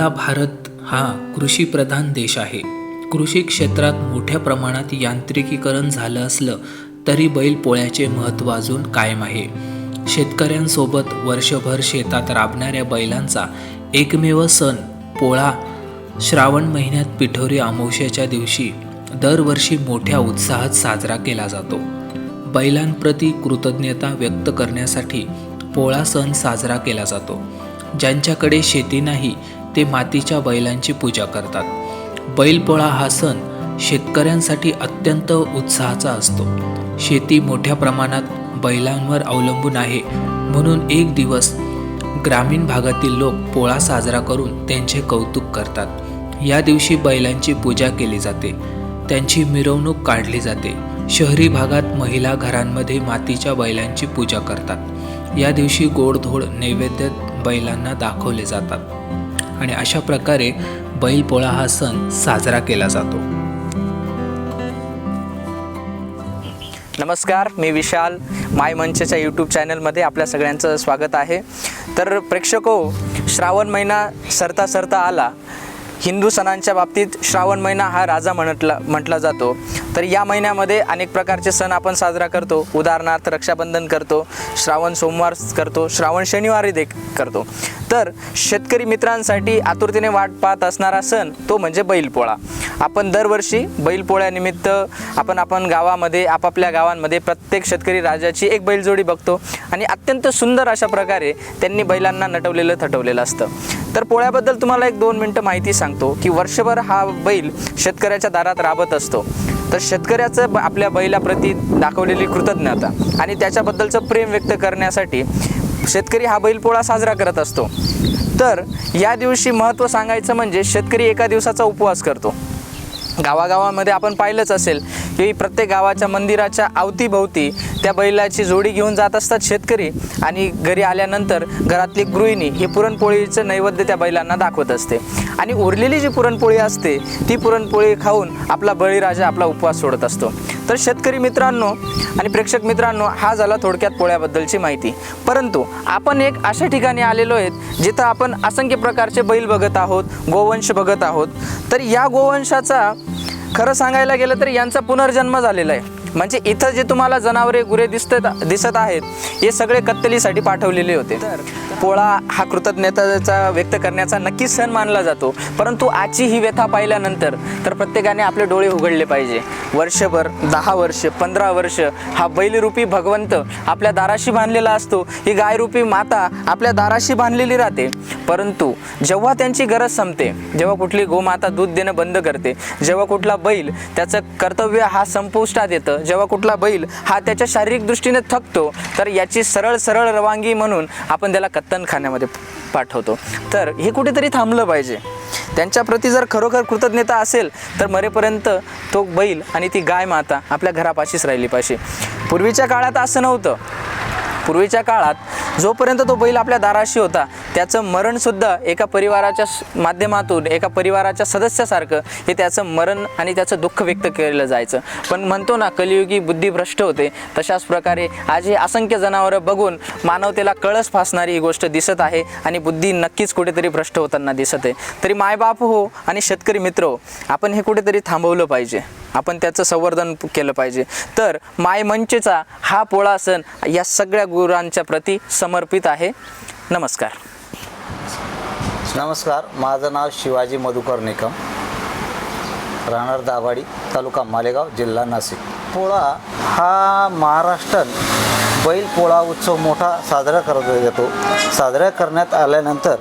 आपला भारत हा कृषीप्रधान देश आहे. कृषी क्षेत्रात मोठ्या प्रमाणात यांत्रिकीकरण झालं असलं तरी बैलपोळ्याचे महत्त्व अजून कायम आहे. शेतकऱ्यांसोबत वर्षभर शेतात राबणाऱ्या बैलांचा एकमेव सण पोळा श्रावण महिन्यात पिठोरी अमावस्याच्या दिवशी दरवर्षी मोठ्या उत्साहात साजरा केला जातो. बैलांप्रती कृतज्ञता व्यक्त करण्यासाठी पोळा सण साजरा केला जातो. ज्यांच्याकडे शेती नाही ते मातीच्या बैलांची पूजा करतात. बैलपोळा हा सण शेतकऱ्यांसाठी अत्यंत उत्साहाचा असतो. शेती मोठ्या प्रमाणात बैलांवर अवलंबून आहे. म्हणून एक दिवस ग्रामीण भागातील लोक पोळा साजरा करून त्यांचे कौतुक करतात. या दिवशी बैलांची पूजा केली जाते. त्यांची मिरवणूक काढली जाते. शहरी भागात महिला घरांमध्ये मातीच्या बैलांची पूजा करतात. या दिवशी गोडधोड नैवेद्य बैलांना दाखवले जातात. आणि अशा प्रकारे बैलपोळा हा सण साजरा केला जातो. नमस्कार मी विशाल. माय मंचच्या यूट्यूब चॅनलमध्ये आपल्या सगळ्यांचं स्वागत आहे. तर प्रेक्षको श्रावण महिना सरता सरता आला. हिंदू सणांच्या बाबतीत श्रावण महिना हा राजा म्हटला म्हटला जातो. तर या महिन्यामध्ये अनेक प्रकारचे सण आपण साजरा करतो. उदाहरणार्थ रक्षाबंधन करतो श्रावण सोमवार करतो श्रावण शनिवारी देख करतो. तर शेतकरी मित्रांसाठी आतुरतेने वाट पाहत असणारा सण तो म्हणजे बैलपोळा. आपण दरवर्षी बैलपोळ्यानिमित्त आपण आपण गावामध्ये आपापल्या गावांमध्ये प्रत्येक शेतकरी राजाची एक बैलजोडी बघतो आणि अत्यंत सुंदर अशा प्रकारे त्यांनी बैलांना नटवलेलं थटवलेलं असतं. तर पोळ्याबद्दल तुम्हाला एक दोन मिनटं माहिती सांग सांगतो की वर्षभर हा बैल शेतकऱ्याच्या दारात राबत असतो. तर शेतकऱ्याचं आपल्या बैलाप्रती दाखवलेली कृतज्ञता आणि त्याच्याबद्दलचं प्रेम व्यक्त करण्यासाठी शेतकरी हा बैलपोळा साजरा करत असतो. तर या दिवशी महत्त्व सांगायचं म्हणजे शेतकरी एका दिवसाचा उपवास करतो. गावागावामध्ये आपण पाहिलंच असेल की प्रत्येक गावाच्या मंदिराच्या अवतीभोवती त्या बैलाची जोडी घेऊन जात असतात शेतकरी आणि घरी आल्यानंतर घरातली गृहिणी ही पुरणपोळीचं नैवेद्य त्या बैलांना दाखवत असते. आणि उरलेली जी पुरणपोळी असते ती पुरणपोळी खाऊन आपला बळीराजा आपला उपवास सोडत असतो. तर शेतकरी मित्रांनो आणि प्रेक्षक मित्रांनो हा झाला थोडक्यात पोळ्याबद्दलची माहिती. परंतु आपण एक अशा ठिकाणी आलेलो आहेत जिथं आपण असंख्य प्रकारचे बैल बघत आहोत गोवंश बघत आहोत. तर या गोवंशाचा खरं सांगायला गेलं तर यांचा पुनर्जन्म झालेला आहे. म्हणजे इथं जे तुम्हाला जनावरे गुरे दिसत दिसत आहेत हे सगळे कत्तलीसाठी पाठवलेले होते. तर पोळा हा कृतज्ञतेचा व्यक्त करण्याचा नक्कीच सण मानला जातो. परंतु आजची ही व्यथा पाहिल्यानंतर तर प्रत्येकाने आपले डोळे उघडले पाहिजे. वर्षभर दहा वर्ष पंधरा वर्ष हा बैलरूपी भगवंत आपल्या दाराशी बांधलेला असतो. ही गायरूपी माता आपल्या दाराशी बांधलेली राहते. परंतु जेव्हा त्यांची गरज संपते जेव्हा कुठली गोमाता दूध देणं बंद करते जेव्हा कुठला बैल त्याचं कर्तव्य हा संपुष्टात येतं जेव्हा कुठला बैल हा त्याच्या शारीरिक दृष्टीने थकतो तर याची सरळ सरळ रवानगी म्हणून आपण त्याला कत्तनखान्यामध्ये पाठवतो. तर हे कुठेतरी थांबलं पाहिजे. त्यांच्याप्रती जर खरोखर कृतज्ञता असेल तर मरेपर्यंत तो बैल आणि ती गाय माता आपल्या घरापाशीच राहिली पाहिजे. पूर्वीच्या काळात असं नव्हतं. पूर्वीच्या काळात जोपर्यंत तो बैल आपल्या दाराशी होता त्याचं मरणसुद्धा एका परिवाराच्या माध्यमातून एका परिवाराच्या सदस्यासारखं हे त्याचं मरण आणि त्याचं दुःख व्यक्त केलं जायचं. पण म्हणतो ना कलियुगी बुद्धी भ्रष्ट होते. तशाच प्रकारे आज हे असंख्य जनावरं बघून मानवतेला कळस फासणारी ही गोष्ट दिसत आहे आणि बुद्धी नक्कीच कुठेतरी भ्रष्ट होताना दिसत आहे. तरी मायबाप हो आणि शेतकरी मित्र हो आपण हे कुठेतरी थांबवलं पाहिजे. आपण त्याचं संवर्धन केलं पाहिजे. तर मायमंचेचा हा पोळा सण या सगळ्या गुरांच्या प्रती समर्पित आहे. नमस्कार. नमस्कार माझं नाव शिवाजी मधुकर निकम. राहणार दाभाडी तालुका मालेगाव जिल्हा नाशिक. पोळा हा महाराष्ट्रात बैल पोळा उत्सव मोठा साजरा करत येतो. साजरा करण्यात आल्यानंतर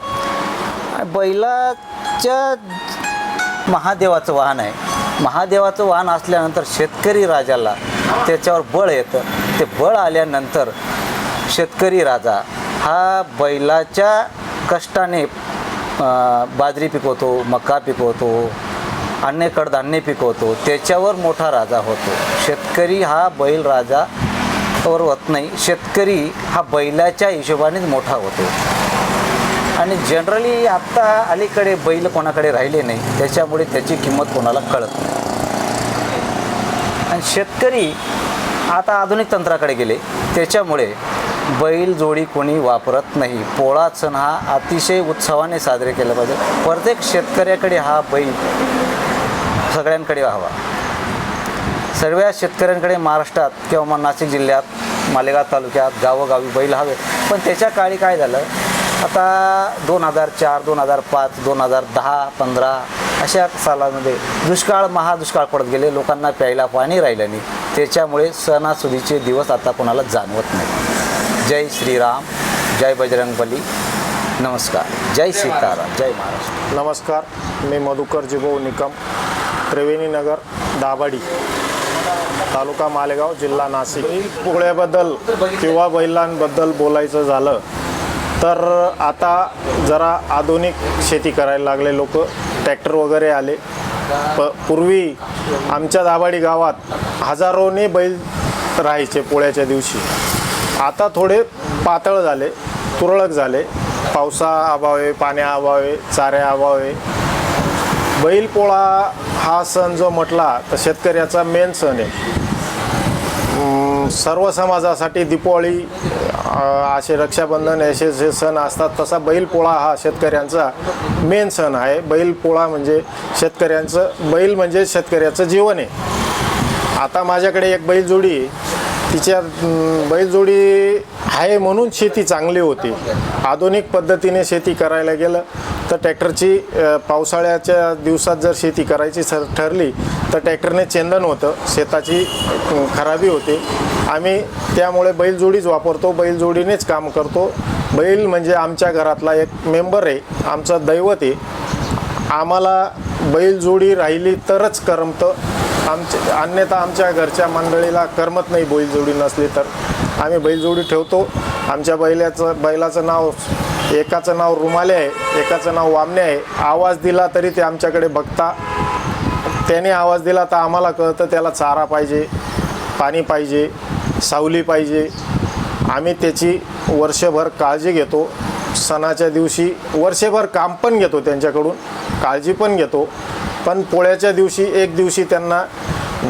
बैलाच्या महादेवाचं वाहन आहे. महादेवाचं वाहन असल्यानंतर शेतकरी राजाला त्याच्यावर बळ येतं. ते बळ आल्यानंतर शेतकरी राजा हा बैलाच्या कष्टाने बाजरी पिकवतो मका पिकवतो अन्य कडधान्य पिकवतो त्याच्यावर मोठा राजा होतो. शेतकरी हा बैल राजा वर होत नाही. शेतकरी हा बैलाच्या हिशोबानेच मोठा होतो. आणि जनरली आत्ता अलीकडे बैल कोणाकडे राहिले नाही त्याच्यामुळे त्याची किंमत कोणाला कळत नाही. आणि शेतकरी आता आधुनिक तंत्राकडे गेले त्याच्यामुळे बैल जोडी कोणी वापरत नाही. पोळा सण हा अतिशय उत्सवाने साजरे केला पाहिजे. प्रत्येक शेतकऱ्याकडे हा बैल सगळ्यांकडे व्हावा. सर्व शेतकऱ्यांकडे महाराष्ट्रात किंवा मग नाशिक जिल्ह्यात मालेगाव तालुक्यात गावोगावी बैल हवे. पण त्याच्या काळी काय झालं? आता दोन हजार चार दोन हजार पाच दोन हजार दहा पंधरा अशा सालामध्ये दुष्काळ महादुष्काळ पडत गेले. लोकांना प्यायला पाणी राहिलं नाही. त्याच्यामुळे सणासुदीचे दिवस आता कोणाला जाणवत नाही जय श्रीराम जय बजरंगबली। नमस्कार जय सीताराम जय महाराष्ट्र। नमस्कार मी मधुकर जिभाऊ निकम त्रिवेणी नगर दाभाडी तालुका मालेगाव जिल्हा नाशिक. पोळ्याबद्दल किंवा बैलांबद्दल बोलायचं झालं तर आता जरा आधुनिक शेती करायला लागले लोक ट्रॅक्टर वगैरे आले. प पूर्वी आमच्या दाभाडी गावात हजारोने बैल राहायचे पोळ्याच्या दिवशी. आता थोडे पातळ झाले तुरळक झाले. पावसा अभावे पाण्या अभावे चाऱ्या अभावे. बैलपोळा हा सण जो म्हटला तर शेतकऱ्याचा मेन सण आहे. सर्व समाजासाठी दिपावळी असे रक्षाबंधन असे जे सण असतात तसा बैलपोळा हा शेतकऱ्यांचा मेन सण आहे. बैलपोळा म्हणजे शेतकऱ्यांचं बैल म्हणजे शेतकऱ्याचं जीवन आहे. आता माझ्याकडे एक बैलजोडी आहे. तिच्या बैलजोडी आहे म्हणून शेती चांगली होती. आधुनिक पद्धतीने शेती करायला गेलं तर ट्रॅक्टरची पावसाळ्याच्या दिवसात जर शेती करायची सर ठरली तर ट्रॅक्टरने चेंदन होतं. शेताची खराबी होते. आम्ही त्यामुळे बैलजोडीच वापरतो. बैलजोडीनेच काम करतो. बैल म्हणजे आमच्या घरातला एक मेंबर आहे. आमचं दैवत आहे. आम्हाला बैलजोडी राहिली तरच करमतं. आमच्या अन्यथा आमच्या घरच्या मंडळीला करमत नाही बैलजोडी नसली तर. आम्ही बैलजोडी ठेवतो. आमच्या बैलाचं बैलाचं नाव एकाचं नाव रुमाले आहे. एकाचं नाव वामने आहे. आवाज दिला तरी ते आमच्याकडे बघता. त्याने आवाज दिला तर आम्हाला कळतं त्याला चारा पाहिजे पाणी पाहिजे सावली पाहिजे. आम्ही त्याची वर्षभर काळजी घेतो. सणाच्या दिवशी वर्षभर काम पण घेतो त्यांच्याकडून. काळजी पण घेतो. पण पोळ्याच्या दिवशी एक दिवशी त्यांना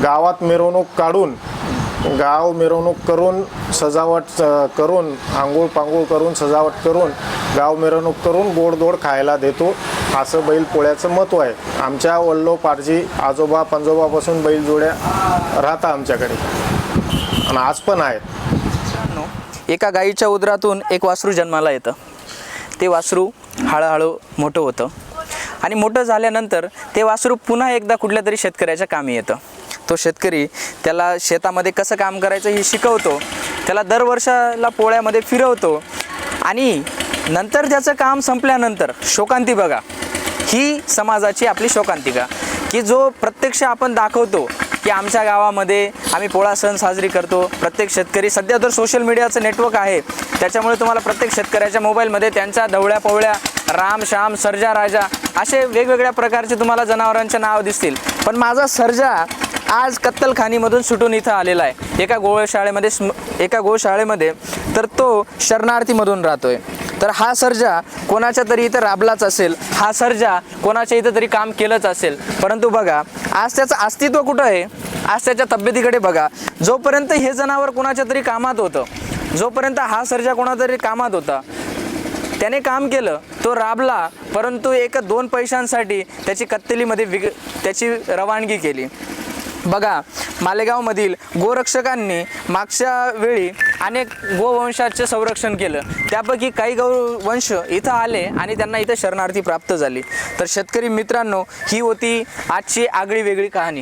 गावात मिरवणूक काढून गाव मिरवणूक करून सजावट करून आंघोळ पांघोळ करून सजावट करून गाव मिरवणूक करून गोडधोड खायला देतो. असं बैल पोळ्याचं महत्त्व आहे. आमच्या वल्लो पारजी आजोबा पंजोबापासून बैल जोड्या राहतात आमच्याकडे. आणि आज पण आहेत. एका गाईच्या उदरातून एक वासरू जन्माला येतं. ते वासरू हळूहळू मोठं होतं. आणि मोठं झाल्यानंतर ते वासरू पुन्हा एकदा कुठल्या तरी शेतकऱ्याच्या कामी येतं. तो शेतकरी त्याला शेतामध्ये कसं काम करायचं हे शिकवतो त्याला दरवर्षाला पोळ्यामध्ये फिरवतो आणि नंतर त्याचं काम संपल्यानंतर शोकांती बघा. ही समाजाची आपली शोकांतिका. की जो प्रत्यक्ष आपण दाखवतो की आमच्या गावामध्ये आम्ही पोळा सण साजरी करतो. प्रत्येक शेतकरी सध्या तर सोशल मीडियाचं नेटवर्क आहे. त्याच्यामुळे तुम्हाला प्रत्येक शेतकऱ्याच्या मोबाईलमध्ये त्यांच्या धवळ्या पवळ्या राम श्याम सर्जा राजा असे वेगवेगळ्या प्रकारचे तुम्हाला जनावरांचे नाव दिसतील. पण माझा सर्जा आज कत्तलखानीमधून सुटून इथं आलेला आहे. एका गोशाळेमध्ये एका गोशाळेमध्ये तर तो शरणार्थीमधून राहतोय. तर हा सर्जा कोणाच्या तरी इथं राबलाच असेल हा सर्जा कोणाच्या इथं तरी काम केलंच असेल. परंतु बघा आज त्याचं अस्तित्व कुठं आहे? आज त्याच्या तब्येतीकडे बघा. जोपर्यंत हे जनावर कोणाच्या तरी कामात होतं जोपर्यंत हा सर्जा कोणातरी कामात होता त्याने काम केलं तो राबला परंतु एक दोन पैशांसाठी त्याची कत्तलीमध्ये विग त्याची रवानगी केली. बघा मालेगावमधील गोरक्षकांनी मागच्या वेळी अनेक गोवंशाचे संरक्षण केलं. त्यापैकी काही गोवंश इथं आले आणि त्यांना इथं शरणार्थी प्राप्त झाली. तर शेतकरी मित्रांनो ही होती आजची आगळी वेगळी कहाणी.